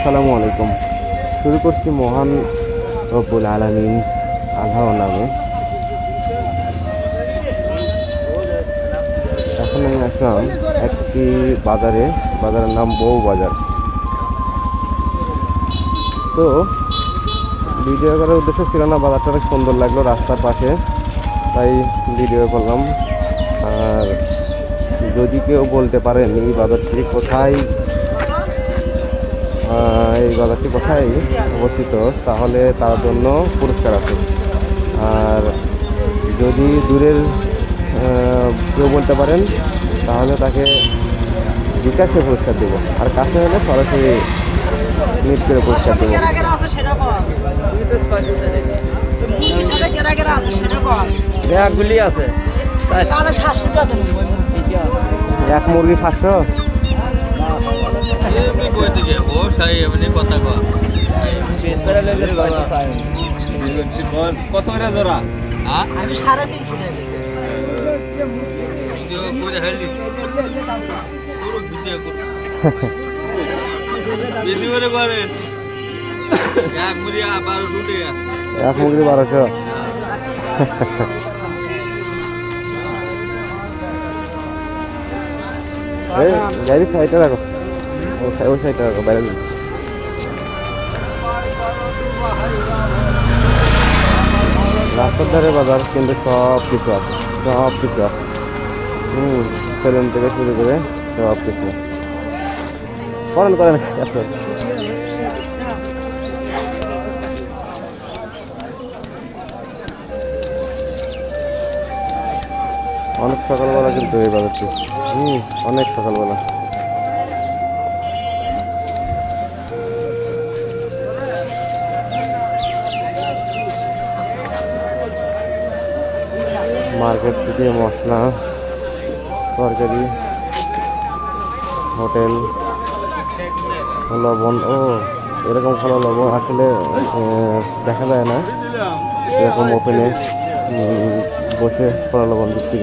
আসসালামু আলাইকুম। শুরু করছি মহান রব্বুল আলমিন আল্লাহ নামে। এখন আমি আসলাম একটি বাজারে, বাজারের নাম বউ বাজার। তো, ভিডিও করার উদ্দেশ্য ছিল না, বাজারটা অনেক সুন্দর লাগল রাস্তার পাশে, তাই ভিডিও করলাম। আর যদি কেউ বলতে পারেন এই বাজারটি কোথায় এই বাজারটি কোথায় অবস্থিত? তাহলে তার জন্য পুরস্কার আছে। আর যদি দূরের কেউ বলতে পারেন তাহলে তাকে বিকাশে পুরস্কার দেবো। আর কাছে হলে সরাসরি মিট করে পুরস্কার ব্যাগগুলি আছে। দেবো। এক মুরগি সাতশো? এমনি কই থেকে? ও সাই এমনি কথা কয় কত করে জোড়া? হ্যাঁ আমি সাড়ে তিনশো টাকা ভিডিও করে হেল দিচ্ছি। পুরো ভিডিও বেশি করে করেন। এক মুড়ি এক বারোশো। এই গাড়ি সাইডে রাখো। ওই সাইডে রাখো বাইরে দিন। রাস্তার ধারে বাজার, কিন্তু সব কিছু আছে সব কিছু আছে। হুম, সেলুন থেকে শুরু করে সব কিছু করেন করেন আচ্ছা অনেক সকালবেলা কিন্তু এই বাজারটি। হুম, অনেক সকালবেলা। মার্কেট থেকে মশলা, তরকারি, হোটেল, লবণ, ও, এরকম ভালো লবণ আসলে দেখা যায় না। এরকম ওপেনে বসে ফলা লবণ বিক্রি।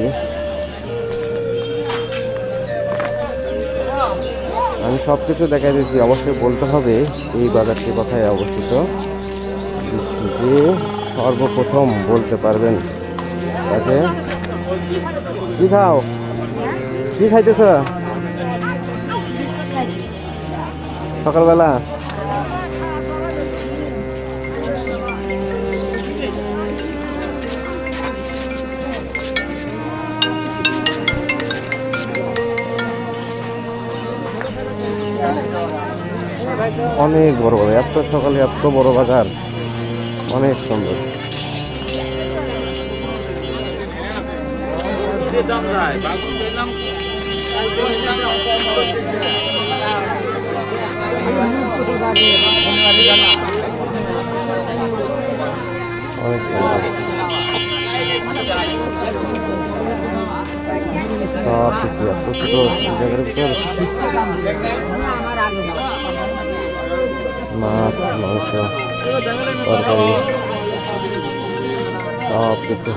আমি সব কিছু দেখা দিয়েছি, অবশ্যই বলতে হবে, এই বাজারটি কোথায় অবস্থিত। যে সর্বপ্রথম বলতে পারবেন কি খাও? কি খাইতেছ? সকালবেলা? অনেক বড় বড় এত সকালে এত বড় বাজার। অনেক সুন্দর। অনেক সুন্দর সব কিছু। এত ছোট জায়গার ভিতর মাছ মাংস তরকারি সব কিছু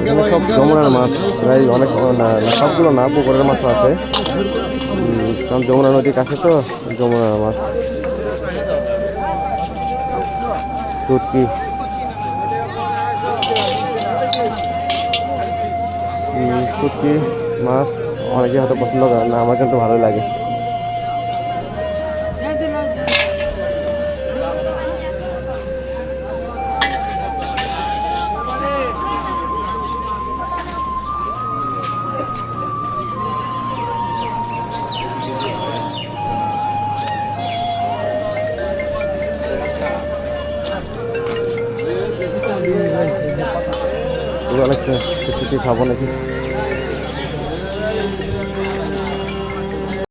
এখানে সব যমুনার মাছ প্রায় অনেক সবগুলো না পুকুরের মাছ আছে। কারণ যমুনা নদীর কাছে তো যমুনার মাছ। শুটকি উম, শুটকি মাছ অনেকে হয়তো পছন্দ করে না আমার কিন্তু ভালোই লাগে। অনেক কিছু খাব নাকি?